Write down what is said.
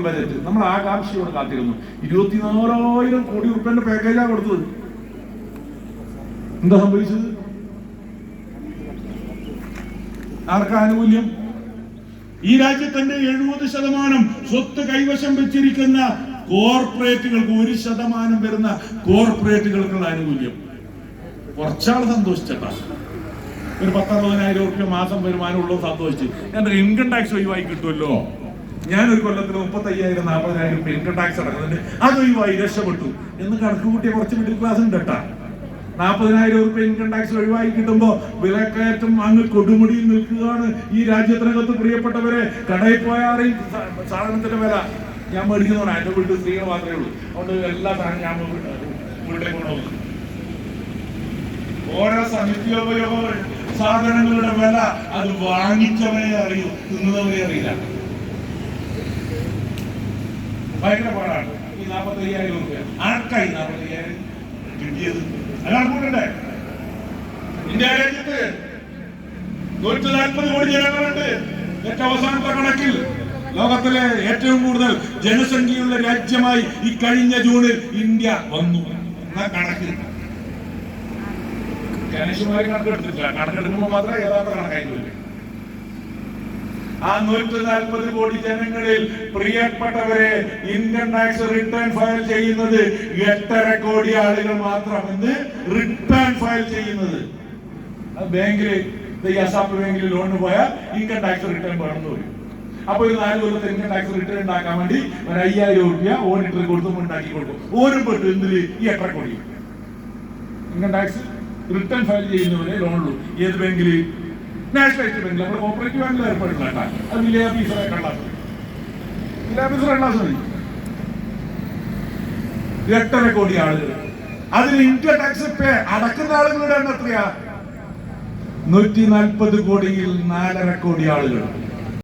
നമ്മൾ ആകാംക്ഷയോട് കാത്തിരുന്നു. ഇരുപത്തിനാലായിരം കോടി റുപ്യന്റെ പാക്കേജാണ് കൊടുത്തത്. എന്താ സംഭവിച്ചത്? ആർക്കാ ആനുകൂല്യം? ഈ രാജ്യത്തിന്റെ എഴുപത് ശതമാനം സ്വത്ത് കൈവശം വെച്ചിരിക്കുന്ന കോർപ്പറേറ്റുകൾക്ക് ഒരു ശതമാനം വരുന്ന കോർപ്പറേറ്റുകൾക്കുള്ള ആനുകൂല്യം. കുറച്ചാൾ സന്തോഷിച്ചട്ടാ. ഒരു പത്തറുപതിനായിരം റുപ്യ മാസം വരുമാനമുള്ളത് സന്തോഷിച്ച്. എന്താ ഇൻകം ടാക്സ് ഒഴിവായി കിട്ടുമല്ലോ. ഞാനൊരു കൊല്ലത്തിൽ മുപ്പത്തി അയ്യായിരം നാൽപ്പതിനായിരം രൂപ ഇൻകം ടാക്സ് അടക്കുന്നുണ്ട് വൈ രക്ഷപ്പെട്ടു. എന്ന് കണക്ക് കൂട്ടിയ കുറച്ച് മിഡിൽ ക്ലാസ് ഉണ്ട് കേട്ടാ നാൽപ്പതിനായിരം രൂപ ഇൻകം ടാക്സ് ഒഴിവായി കിട്ടുമ്പോ വിലക്കയറ്റം അങ്ങ് കൊടുമുടിയിൽ നിൽക്കുകയാണ് ഈ രാജ്യത്തിനകത്ത് പ്രിയപ്പെട്ടവരെ. കടയിൽ സ- സാധനത്തിന്റെ വില. ഞാൻ മേടിക്കുന്നതാണ് എന്റെ വീട്ടിൽ സ്ത്രീകൾ മാത്രമേ ഉള്ളൂ. അതുകൊണ്ട് എല്ലാ സാധനം ഞാൻ വീട്ടിലേക്ക് കൊണ്ടുപോകും ഓരോ സമിതിയോപയോഗ സാധനങ്ങളുടെ വില അത് വാങ്ങിച്ചവരെ അറിയൂ തിന്നുന്നവരെ അറിയില്ല. ഭയങ്കര പാടാണ് ഈ നാൽപ്പത്തി അയ്യായിരം റുപ്യ ആർക്കായി നാൽപ്പത്തി അയ്യായിരം കിട്ടിയത്? അതാണ് കൂട്ടണ്ടേ ഇന്ത്യ രാജ്യത്ത് നൂറ്റി നാൽപ്പത് കോടി ജനങ്ങളുണ്ട്. ഏറ്റവും അവസാനത്തെ കണക്കിൽ ലോകത്തിലെ ഏറ്റവും കൂടുതൽ ജനസംഖ്യയുള്ള രാജ്യമായി ഈ കഴിഞ്ഞ ജൂണിൽ ഇന്ത്യ വന്നു. എന്ന കണക്ക് കണക്കെടുത്തിട്ടില്ല. കണക്കെടുക്കുമ്പോൾ മാത്രമേ യഥാർത്ഥ കണക്കായിട്ടുള്ളൂ ആ നൂറ്റി നാൽപ്പത് കോടി ജനങ്ങളിൽ പ്രിയപ്പെട്ടവരെ ഇൻകം ടാക്സ് റിട്ടേൺ ഫയൽ ചെയ്യുന്നത് എട്ടര കോടി ആളുകൾ മാത്രം എന്ന് റിട്ടേൺ ഫയൽ ചെയ്യുന്നത്. ഇത് ഈ അസാപ്പ് ബാങ്കിൽ ലോണിന് പോയാൽ ഇൻകം ടാക്സ് റിട്ടേൺ വേണമെന്ന് പറയും. അപ്പൊ ഒരു നാല് കൊല്ലത്തെ ഇൻകം ടാക്സ് റിട്ടേൺ ഉണ്ടാക്കാൻ വേണ്ടി ഒരു അയ്യായിരം രൂപ ഓഡിറ്റർ കൊടുത്തും ഉണ്ടാക്കി കൊടുക്കും. ഓരും പെട്ടു എന്തിൽ? ഈ എട്ടര കോടി. ഇൻകം ടാക്സ് റിട്ടേൺ ഫയൽ ചെയ്യുന്നവരെ ലോണുള്ളൂ ഏത് ബാങ്കിൽ നാഷണലൈസ്ഡ് ബാങ്കിൽ നമ്മുടെ കോപ്പറേറ്റീവ് ബാങ്കിൽ ഏർപ്പെടുന്ന അത് കള്ളാസ് വില്ലേജ് ഓഫീസറെ കള്ളാസ് മതി എട്ടര കോടി ആളുകൾ. അതിന് ഇൻകം ടാക്സ് പേ അടക്കുന്ന ആളുകളുടെ എണ്ണം എത്രയാ? നൂറ്റി നാൽപ്പത് കോടിയിൽ നാലര കോടി ആളുകൾ.